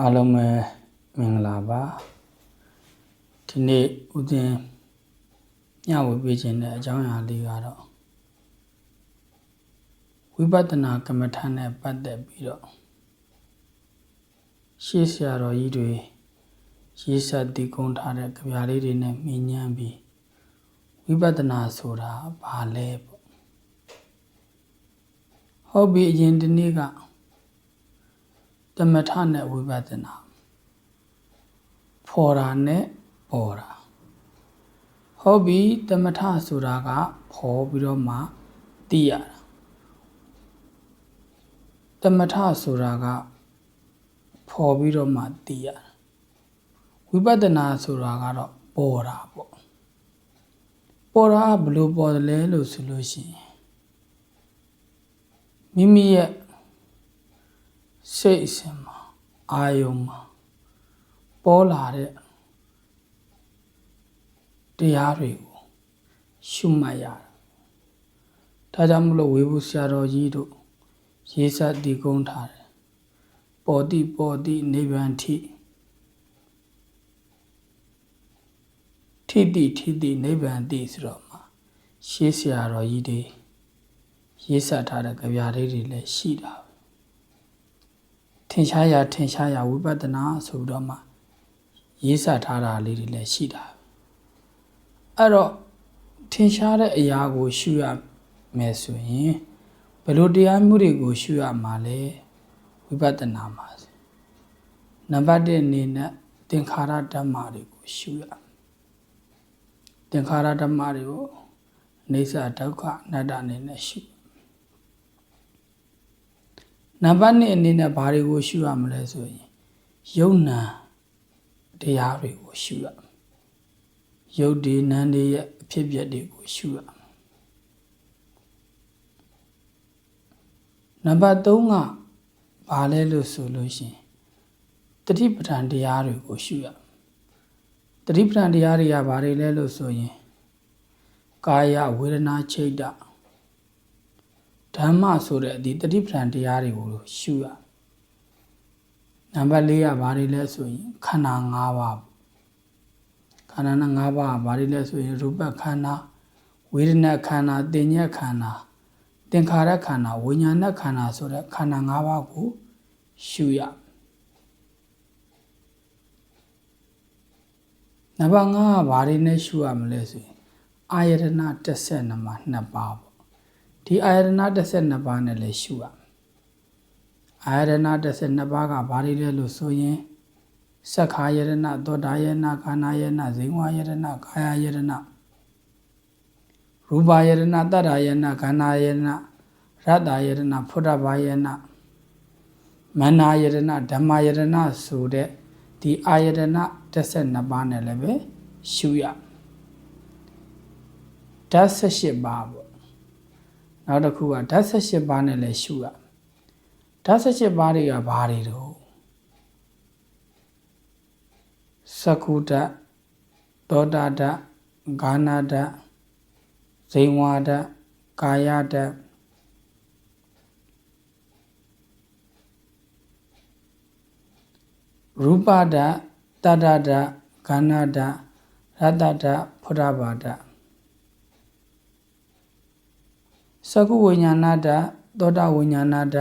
အားလုံးပဲမင်္ဂလာပါဒီနေ့ဦးဇင်းညဝေပေးခြင်းတဲ့အကြောင်းအရာလေးကတော့ဝိပဿနာကမ္မထာနဲ့ပတ်သက်ပြီးတော့ရှေးဆရာတော်ကြီးတွေရေးဆက်တည်ကုန်းထားတဲ့ကြပြလေးတွေနဲ့မြင်ညမ်းပြီးဝိပဿနာဆိုတာဘာလဲပေါ့ဟုတ်ပြီအရင်ဒီနေ့က တမထနဲ့ဝိပဿနာဖော်တာနဲ့ပေါ်တာဟုတ်ပြီတမထဆိုတာကဖော်ပြီးတော့မှသိရတာတမထဆိုတာကဖော်ပြီးတော့မှသိရတာဝိပဿနာဆိုတာကတော့ပေါ်တာပေါ့ပေါ်တာကဘယ်လိုပေါ်တယ်လဲလို့ဆိုလို့ရှိရင်မိမိရဲ့ စိတ်အစဉ်မှာအာယုံမှာပေါ်လာတဲ့တရားတွေကိုရှုမှတ်ရတာဒါကြောင့်မလို့ဝေဘူးဆရာတော်ကြီးတို့ရေးစပ်တည်ကုန်းထားတယ်ပေါ်တိပေါ်တိနိဗ္ဗာန်ထိထိတိထိတိနိဗ္ဗာန်တိဆိုတော့မှာရှေးဆရာတော်ကြီးတွေရေးစပ်ထားတဲ့ကြပြလေးတွေလည်းရှိတာပဲ ထင်ရှားရာထင်ရှားရာဝိပဿနာဆိုတော့မှရေးစပ်ထားတာလေးတွေလည်းရှိတာအဲ့တော့ထင်ရှားတဲ့အရာကို ရှုရမယ်ဆိုရင်ဘယ်လိုတရားမှုတွေကို ရှုရမှာလဲဝိပဿနာမှာနံပါတ်1အနေနဲ့သင်္ခါရဓမ္မတွေကိုရှုရသင်္ခါရဓမ္မတွေကိုအိဋ္ဌဒုက္ခအနတ္တအနေနဲ့ရှု နံပါတ်2အနေနဲ့ဘာတွေကိုရှုရမလဲဆိုရင်ယုံနာတရားတွေကိုရှုရယုတ်ဒီနန်းတွေရဲ့အဖြစ်အပျက်တွေကိုရှုရနံပါတ်3ကဘာလဲလို့ဆိုလို့ရှိရင်တတိပဋ္ဌာန်တရားတွေကိုရှုရတတိပဋ္ဌာန်တရားတွေကဘာတွေလဲလို့ဆိုရင်ကာယဝေဒနာချိတ်တ ဓမ္မဆိုတဲ့ဒီတတိပဋ္ဌာန်တရားတွေကိုရှုရနံပါတ်၄ကဘာတွေလဲဆိုရင်ခန္ဓာ၅ပါးခန္ဓာနဲ့၅ပါးကဘာတွေလဲဆိုရင်ရူပခန္ဓာဝေဒနာခန္ဓာတင်ညက်ခန္ဓာသင်္ခါရခန္ဓာဝိညာဏခန္ဓာဆိုတဲ့ခန္ဓာ၅ပါးကိုရှုရနံပါတ်5ကဘာတွေနဲ့ရှုရမလဲဆိုရင်အာယတနာ12မှာ2ပါးပေါ့ ဒီအာယတနာ12ပါးနဲ့လည်းရှုရအာယတနာ12ပါးကဘာတွေလဲလို့ဆိုရင်စက္ခာယရဏသောတာယရဏခန္ဓာယရဏဇိဝယရဏကာယယရဏရူပယရဏတတ္တယရဏခန္ဓာယရဏရတ္တယရဏဖုဒ္ဓဘာယရဏမနာယရဏဓမ္မယရဏဆိုတဲ့ဒီအာယတနာ12ပါးနဲ့လည်းပဲရှုရဓာတ်18ပါးပေါ့ နောက်တစ်ခုကဓာတ်18ပါးနဲ့လည်းရှုရဓာတ်18ပါးတွေကဘာတွေတော့သကုတ္တသောတာတ္တဂာနာတ္တဇိဝါတ္တကာယတ္တရူပဒတတ္တဒကဏ္ဍဒရတ္တဒဖုဒ္ဓဘာဒ သကုဝိညာဏဒသောတာဝိညာဏဒ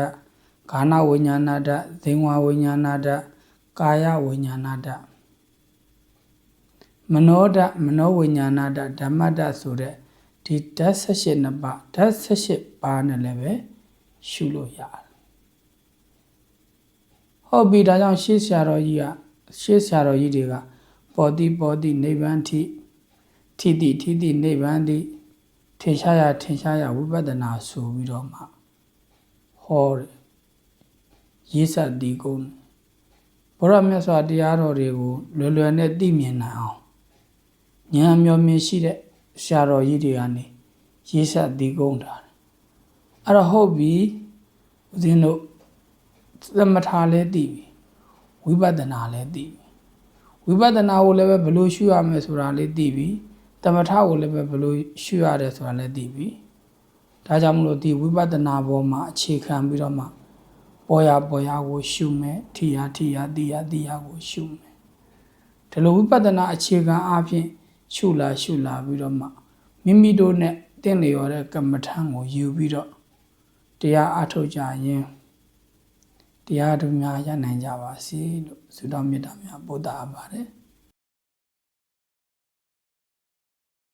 ဂာနဝိညာဏဒဇိဝဝိညာဏဒကာယဝိညာဏဒမနောဒမနောဝိညာဏဒဓမ္မဒဆိုတဲ့ဒီဓာတ်၁၈နှစ်ပါးဓာတ်၁၈ပါးနဲ့လည်းပဲရှုလို့ရတယ်ဟုတ်ပြီဒါကြောင့်ရှေးဆရာတော်ကြီးကရှေးဆရာတော်ကြီးတွေကပေါ်တိပေါ်တိနိဗ္ဗာန်ထိထိတိထိတိနိဗ္ဗာန်တိ ထင်ရှားရထင်ရှားရဝိပဿနာဆိုပြီးတော့မှဟောတယ်ရေးဆက်ဒီကုန်းဘုရားမြတ်စွာတရားတော်တွေကိုလွယ်လွယ်နဲ့သိမြင်နိုင်အောင်ဉာဏ်မျောမြင်ရှိတဲ့ဆရာတော်ကြီးတွေကနေရေးဆက်ဒီကုန်းထားတယ်အဲ့တော့ဟုတ်ပြီဦးဇင်းတို့သမထလည်းသိပြီဝိပဿနာလည်းသိပြီဝိပဿနာကိုလည်းပဲဘယ်လိုရှုရမလဲဆိုတာလေးသိပြီသ မထကိုလည်းပဲဘယ်လိုရှုရတယ်ဆိုတာလည်းသိပြီဒါကြောင့်မလို့ဒီဝိပဿနာပေါ်မှာအခြေခံပြီးတော့မှပေါ်ရပေါ်ရကိုရှုမယ်ထီရထီရတိရတိရကိုရှုမယ်ဒီလိုဝိပဿနာအခြေခံအဖြစ်ရှုလာရှုလာပြီးတော့မှမိမိတို့နဲ့တင့်လျော်တဲ့ကမ္မထံကိုယူပြီးတော့တရားအထုတ်ကြရင်တရားတို့များရနိုင်ကြပါစေလို့ဆုတောင်းမေတ္တာများပို့တာပါတယ်